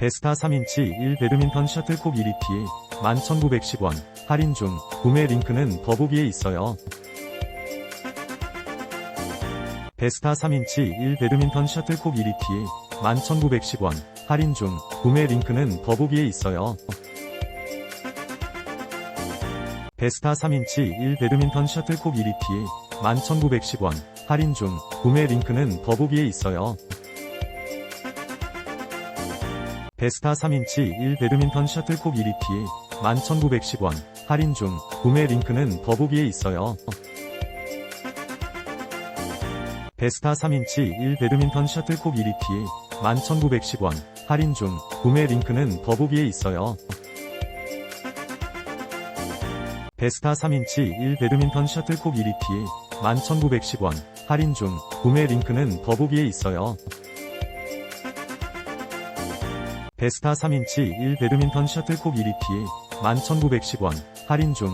베스타 3인치 1 배드민턴 셔틀콕 1EP 11,910원 할인 중 구매 링크는 더보기에 있어요. 베스타 3인치 1 배드민턴 셔틀콕 1EP 11,910원 할인 중 구매 링크는 더보기에 있어요. 베스타 3인치 1 배드민턴 셔틀콕 1EP 11,910원 할인 중 구매 링크는 더보기에 있어요. 베스타 3인치 1 배드민턴 셔틀콕 1EP 11,910원 할인 중 구매 링크는 더보기에 있어요. 베스타 3인치 1 배드민턴 셔틀콕 1EP 11,910원 할인 중 구매 링크는 더보기에 있어요. 베스타 3인치 1 배드민턴 셔틀콕 1EP 11,910원 할인 중 구매 링크는 더보기에 있어요. 베스타 3인치 1 배드민턴 셔틀콕 1EP 11,910원 할인 중